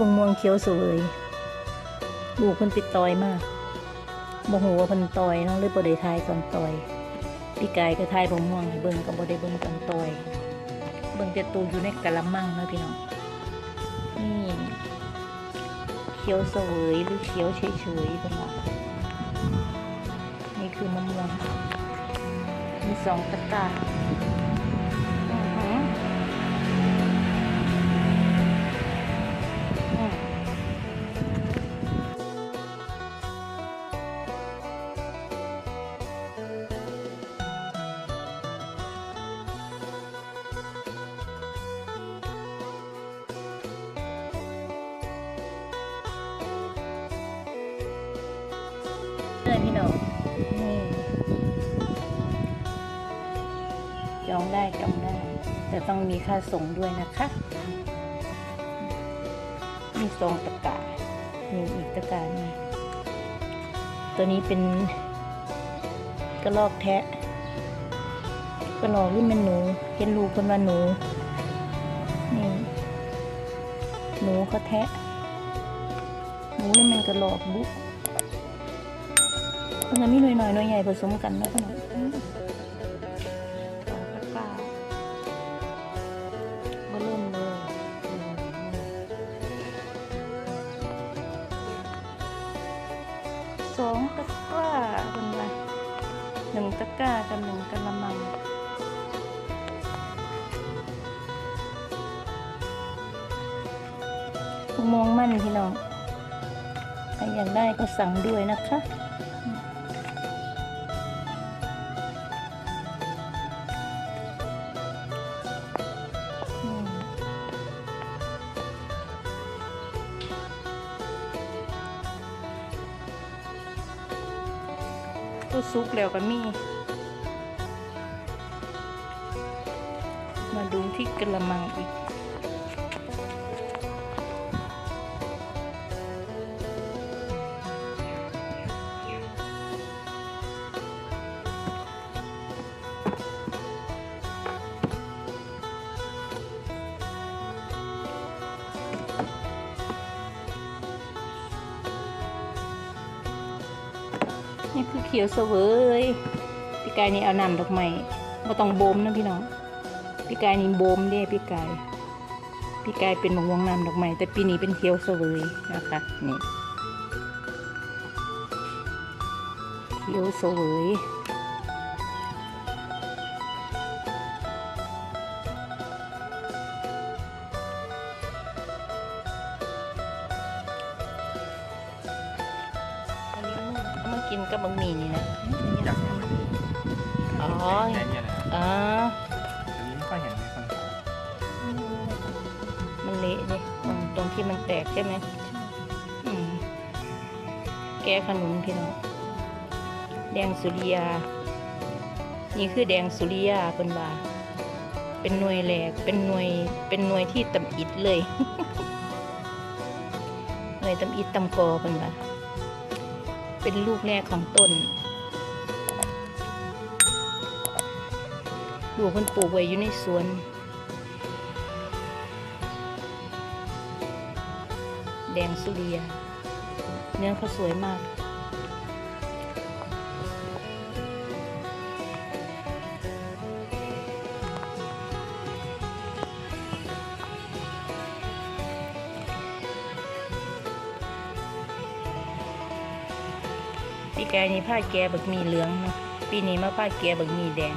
บ่งนี่คือมะม่วงเขียวสวยลูกเพิ่นปิดตอยมากบ่ฮู้ว่าเพิ่นตอยเนาะเลยบ่ได้ทายตอนตอย พี่กายก็ทายมะม่วงให้เบิ่งก็บ่ได้เบิ่งตอนตอย เบิ่งแต่ตัวอยู่ในกะละมังเนาะพี่น้องนี่เขียวสวยหรือเขียวเฉยๆเพิ่นว่านี่คือมะม่วงมีสองตะกร้า จองได้จองได้ แต่ต้องมีค่าส่งด้วยนะคะ มีทรงตะกร้ามีอีกตะกานี่ตัวนี้เป็นกระลอกแทะกระลอกหรือมันหนู เห็นลูคนว่าหนูนี่หนูเขาแทะหนูนี่มันกระลอกบุมันจะมีหน่วยหน่อยหน่วยใหญ่ผสมกันแล้วก็ องตะกร้าคนไรหนึ่งตะกร้ากับหนึ่งกระมังอุโมงมั่นพี่น้องใครอยากได้ก็สั่งด้วยนะคะ ก็ซุกแล้วก็มี มาดูที่กระมังอีก นี่คือเขียวเสวยพี่กายนี่เอาน้ำดอกไม้มาต้องบ่มนะพี่น้องพี่กายนี่บ่มเด้พี่กายพี่กายเป็นมะม่วงน้ำดอกไม้แต่ปีนี้เป็นเขียวเสวยนะคะนี่เขียวเสวย กินกับบะหมี่นี่นะอยากเห็นอ๋อแค่นี้นะอ๋ออันนี้ไม่ค่อยเห็นในคนขายมันเละเนี่ยตรงตรงที่มันแตกใช่ไหมอืมแก้ขนุนพี่น้องแดงสุริยา นี่คือแดงสุริยาเป็นว่าเป็นหน่วยแหลกเป็นหน่วยเป็นหน่วยที่ตำอิดเลย หน่วยตำอิดตำกอเป็นว่า เป็นลูกแรกของต้นลูกคนปลูกไว้อยู่ในสวน แดงสุริยเนื้อเขาสวยมาก ปีกายนี้ผ้าแกบักมีเหลืองนาะปีนี้มาผ้าแกบักมีแดง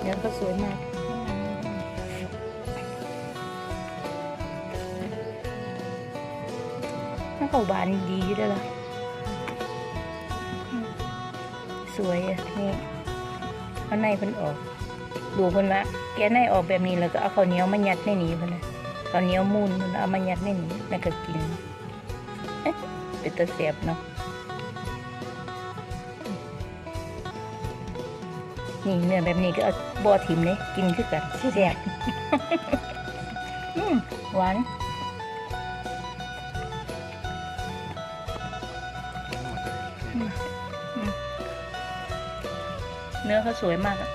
เนื้อเขาสวยมากมันก็หวานดีด้วยล่ะ สวยอะนี่เอาในเพิ่นออก ดูเพิ่นละแกในออกแบบนี้แล้วก็เอาข้าวเหนียวมายัดในนี้เพิ่นนะ ข้าวเหนียวมูนเพิ่นเอามายัดในนี้แล้วก็กินเป็นตะเสียบเนาะนี่เนื้อแบบนี้ก็เอาบ่อถิมเลยกินคือกันแซ่บหวานเนื้อเขาสวยมากอะ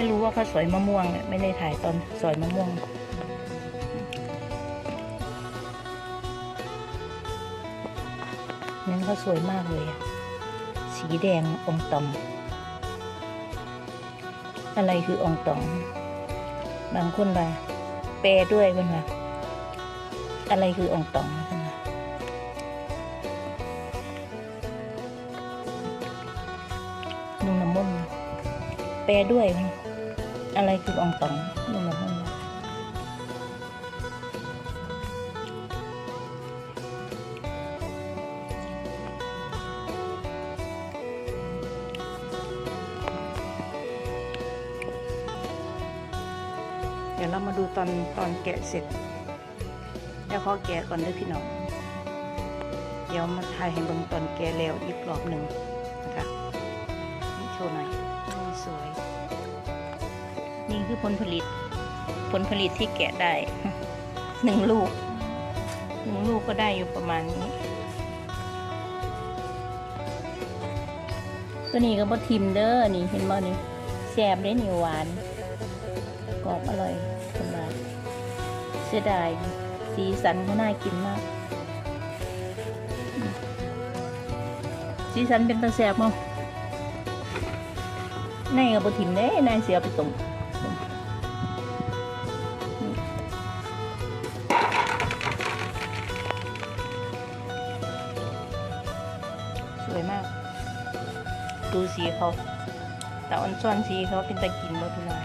ไม่รู้ว่าเขาสอยมะม่วงเนี่ยไม่ได้ถ่ายตอนสอยมะม่วง นั้นเขาสวยมากเลยอะสีแดงองตอง อะไรคือองตอง บางคนว่าแปลด้วยกันว่าอะไรคือองตองนะนุ่งน้ำมนแปลด้วยกัน อะไรคือองตองนุ่งน้ำมนต์ว่าเดี๋ยวเรามาดูตอนตอนแกะเสร็จเดี๋ยวขอแกะก่อนด้วยพี่น้อง เดี๋ยวมาถ่ายให้เบิ่งตอนแกะแล้วอีกรอบหนึ่งนะคะโชว์หน่อย คือผลผลิต ผลผลิตที่แกะได้หนึ่งลูกหนึ่งลูกก็ได้อยู่ประมาณนี้ ตัวนี้ก็บดทิมเด้อนี่เห็นบ่นี่แซ่บได้นี่หวานกรอบอร่อยสบายเสียดายสีสันก็น่ากินมากอืมสีสันเป็นตาแซ่บมั้งในกับบทิมเด้นายเสียไปต้ม ดูสีเขาแต่อันซ่อนสีเขาเป็นตะกินบ่พี่น้อง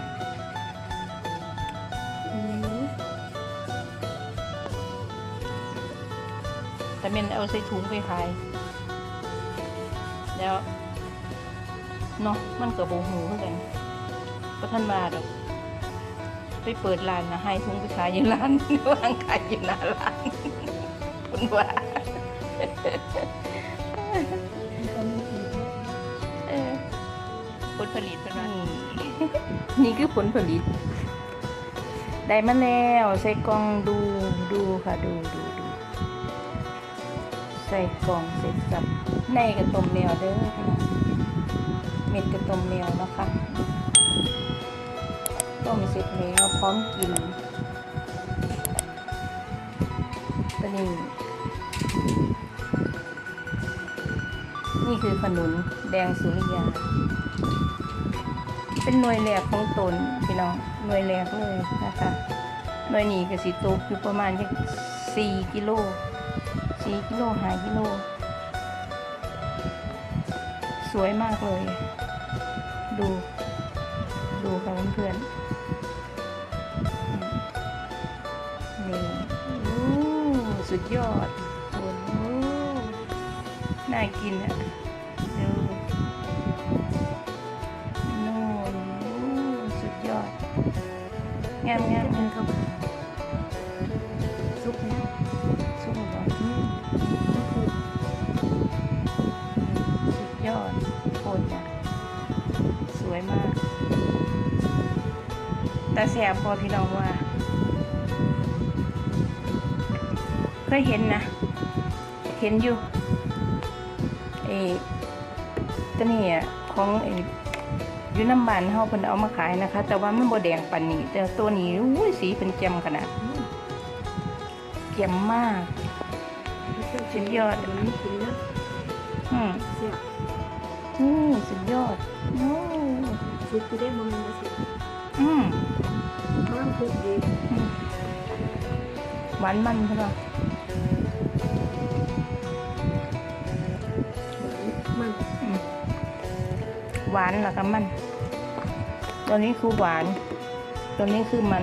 แต่เป็นเอาใส่ถุงไปขาย แล้วเนาะมันเกับโบหูเหมือนกันก็ท่านมาดอกไปเปิดร้านนะให้ถุงไปขายอยู่ร้านวางขายอยู่หน้าร้านคุณว่า ผลผลิตเป็นว่านี่คือผลผลิต ได้มาแล้วใส่กล่องดูดูค่ะดูดูดูใส่กล่องเสร็จสับในกระต้มแมวเด้อเม็ดกระต้มแมวนะคะต้มเสร็จแล้วพร้อมกินตัวนี้นี่คือขนุนแดงสุริยา เป็นหน่วยแรกของตนพี่น้องหน่วยแรกเลยนะคะหน่วยนี้ก็สิตกอยู่ประมาณจักสี่กิโลสี่กิโลห้ากิโล สวยมากเลย ดู ดูค่ะเพื่อนๆนี่โอ้สุดยอดโอ้น่ากินอะดู งามงามงามครับซุปนะซุปก่อนอืมสุดยอดโคตรจ้ะสวยมากแต่แสบพอพี่น้องว่าเคยเห็นนะ เห็นอยู่เอตัวนี้อะของเอ อยู่น้ำบานเฮาเพิ่นเอามาขายนะคะ แต่ว่ามันบ่แดงปานนี้ แต่ตัวนี้อุ้ยสีเป็นแจ่มขนาดแจ่มมากสุดยอดมันไม่กินนะอืมเสียอืมสุดยอดโอ้ซุปที่ได้มันมาเสียอืมข้างคุกดีหวานมันใช่ป่ะ หวานแล้วก็มัน ตัวนี้คือหวาน ตัวนี้คือมัน